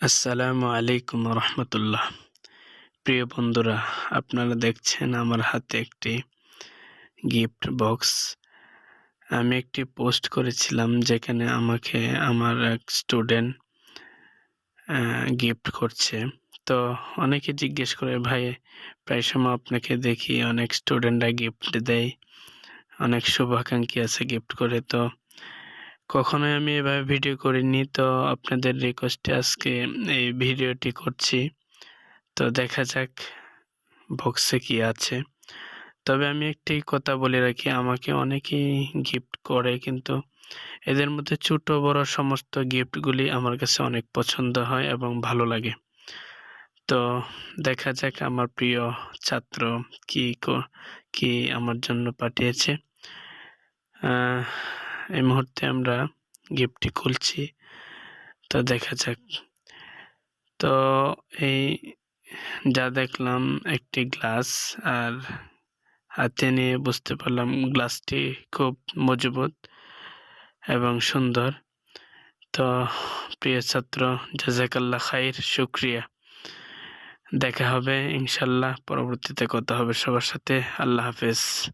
আসসালামু আলাইকুম রহমতুল্লাহ। প্রিয় বন্ধুরা, আপনারা দেখছেন আমার হাতে একটি গিফট বক্স। আমি একটি পোস্ট করেছিলাম যেখানে আমাকে আমার এক স্টুডেন্ট গিফট করছে। তো অনেকে জিজ্ঞেস করে, ভাই, প্রায় সময় আপনাকে দেখি অনেক স্টুডেন্টরা গিফট দেয়, অনেক শুভাকাঙ্ক্ষী আছে গিফট করে। তো কখনোই আমি এভাবে ভিডিও করিনি, তো আপনাদের রিকোয়েস্টে আজকে এই ভিডিওটি করছি। তো দেখা যাক বক্সে কি আছে। তবে আমি একটি কথা বলে রাখি, আমাকে অনেকেই গিফট করে, কিন্তু এদের মধ্যে ছোট, বড় সমস্ত গিফটগুলি আমার কাছে অনেক পছন্দ হয় এবং ভালো লাগে। তো দেখা যাক আমার প্রিয় ছাত্র কি কি আমার জন্য পাঠিয়েছে। এই মুহূর্তে আমরা গিফটটি খুলছি। তো দেখা যাক। তো এই যা দেখলাম একটি গ্লাস আর হাতে নিয়ে বুঝতে পারলাম গ্লাসটি খুব মজবুত এবং সুন্দর। তো প্রিয় ছাত্র জাজাকাল্লা খাইর, শুক্রিয়া। দেখা হবে ইনশাল্লাহ। পরবর্তীতে কথা হবে সবার সাথে। আল্লাহ হাফেজ।